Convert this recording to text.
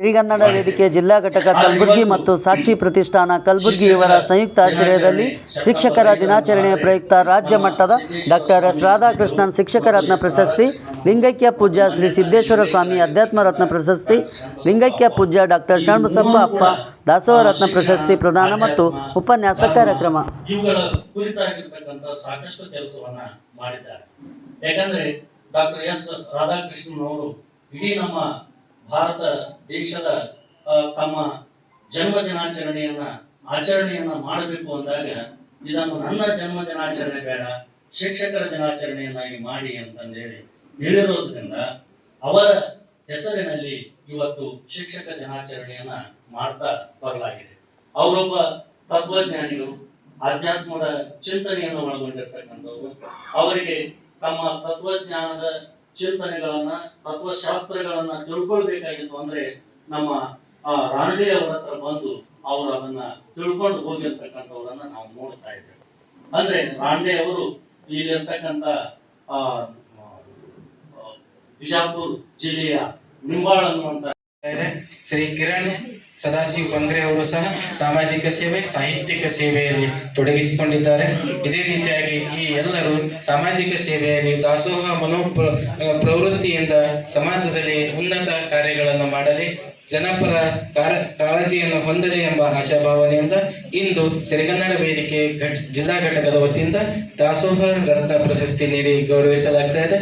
ಸಿರಿಗನ್ನಡ ವೇದಿಕೆ ಜಿಲ್ಲಾ ಘಟಕ ಕಲಬುರಗಿ ಮತ್ತು ಸಾಕ್ಷಿ ಪ್ರತಿಷ್ಠಾನ ಕಲಬುರಗಿ ಇವರ ಸಂಯುಕ್ತ ಆಶ್ರಯದಲ್ಲಿ ಶಿಕ್ಷಕರ ದಿನಾಚರಣೆಯ ಪ್ರಯುಕ್ತ ರಾಜ್ಯ ಮಟ್ಟದ ಡಾಕ್ಟರ್ ಎಸ್ ರಾಧಾಕೃಷ್ಣನ್ ಶಿಕ್ಷಕ ರತ್ನ ಪ್ರಶಸ್ತಿ, ಲಿಂಗೈಕ್ಯ ಪೂಜ್ಯ ಶ್ರೀ ಸಿದ್ದೇಶ್ವರ ಸ್ವಾಮಿ ಅಧ್ಯಾತ್ಮ ರತ್ನ ಪ್ರಶಸ್ತಿ, ಲಿಂಗೈಕ್ಯ ಪೂಜ್ಯ ಡಾಕ್ಟರ್ ಷಣ್ಮಸಪ್ಪ ಅಪ್ಪ ದಾಸೋಹ ರತ್ನ ಪ್ರಶಸ್ತಿ ಪ್ರದಾನ ಮತ್ತು ಉಪನ್ಯಾಸ ಕಾರ್ಯಕ್ರಮ. ಯಾಕಂದ್ರೆ ಡಾಕ್ಟರ್ ಎಸ್ ರಾಧಾಕೃಷ್ಣನ್ ಅವರು ಇಡೀ ನಮ್ಮ ಭಾರತ, ದೇಶದ ತಮ್ಮ ಜನ್ಮ ದಿನಾಚರಣೆಯನ್ನ, ಆಚರಣೆಯನ್ನ ಮಾಡಬೇಕು ಅಂದಾಗ ಇದನ್ನು ನನ್ನ ಜನ್ಮ ದಿನಾಚರಣೆ ಬೇಡ, ಶಿಕ್ಷಕರ ದಿನಾಚರಣೆಯನ್ನಾಗಿ ಮಾಡಿ ಅಂತಂದೇಳಿ ಹೇಳಿರೋದ್ರಿಂದ ಅವರ ಹೆಸರಿನಲ್ಲಿ ಇವತ್ತು ಶಿಕ್ಷಕ ದಿನಾಚರಣೆಯನ್ನ ಮಾಡ್ತಾ ಬರಲಾಗಿದೆ. ಅವರೊಬ್ಬ ತತ್ವಜ್ಞಾನಿಗಳು, ಆಧ್ಯಾತ್ಮದ ಚಿಂತನೆಯನ್ನು ಒಳಗೊಂಡಿರ್ತಕ್ಕಂಥವ್ರು, ಅವರಿಗೆ ತಮ್ಮ ತತ್ವಜ್ಞಾನದ ಚಿಂತನೆಗಳನ್ನ ತತ್ವಶಾಸ್ತ್ರಗಳನ್ನ ತಿಳ್ಕೊಳ್ಬೇಕಾಗಿತ್ತು ಅಂದ್ರೆ ನಮ್ಮ ಆ, ರಾನಡೆ ಅವರ ಹತ್ರ ಬಂದು ಅವರು ಅದನ್ನ ತಿಳ್ಕೊಂಡು ಹೋಗಿರ್ತಕ್ಕಂಥವ್ರನ್ನ ನಾವು ನೋಡ್ತಾ ಇದ್ದೇವೆ. ಅಂದ್ರೆ ರಾಂಡೆ ಅವರು ಇಲ್ಲಿರ್ತಕ್ಕಂಥ ಬಿಜಾಪುರ ಜಿಲ್ಲೆಯ ನಿಂಬಾಳ್ ಅನ್ನುವಂತ ಇದೆ. ಶ್ರೀ ಕಿರಣ್ ಸದಾಶಿವ್ ಬಂಗ್ರೆ ಅವರು ಸಹ ಸಾಮಾಜಿಕ ಸೇವೆ, ಸಾಹಿತ್ಯಿಕ ಸೇವೆಯಲ್ಲಿ ತೊಡಗಿಸಿಕೊಂಡಿದ್ದಾರೆ. ಇದೇ ರೀತಿಯಾಗಿ ಈ ಎಲ್ಲರೂ ಸಾಮಾಜಿಕ ಸೇವೆಯಲ್ಲಿ ದಾಸೋಹ ಮನೋ ಪ್ರವೃತ್ತಿಯಿಂದ ಸಮಾಜದಲ್ಲಿ ಉನ್ನತ ಕಾರ್ಯಗಳನ್ನು ಮಾಡಲಿ, ಜನಪರ ಕಾಳಜಿಯನ್ನು ಹೊಂದಲಿ ಎಂಬ ಆಶಾಭಾವನೆಯಿಂದ ಇಂದು ಸಿರಿಗನ್ನಡ ವೇದಿಕೆ ಘಟ್, ಜಿಲ್ಲಾ ಘಟಕದ ವತಿಯಿಂದ ದಾಸೋಹ ರತ್ನ ಪ್ರಶಸ್ತಿ ನೀಡಿ ಗೌರವಿಸಲಾಗ್ತಾ ಇದೆ.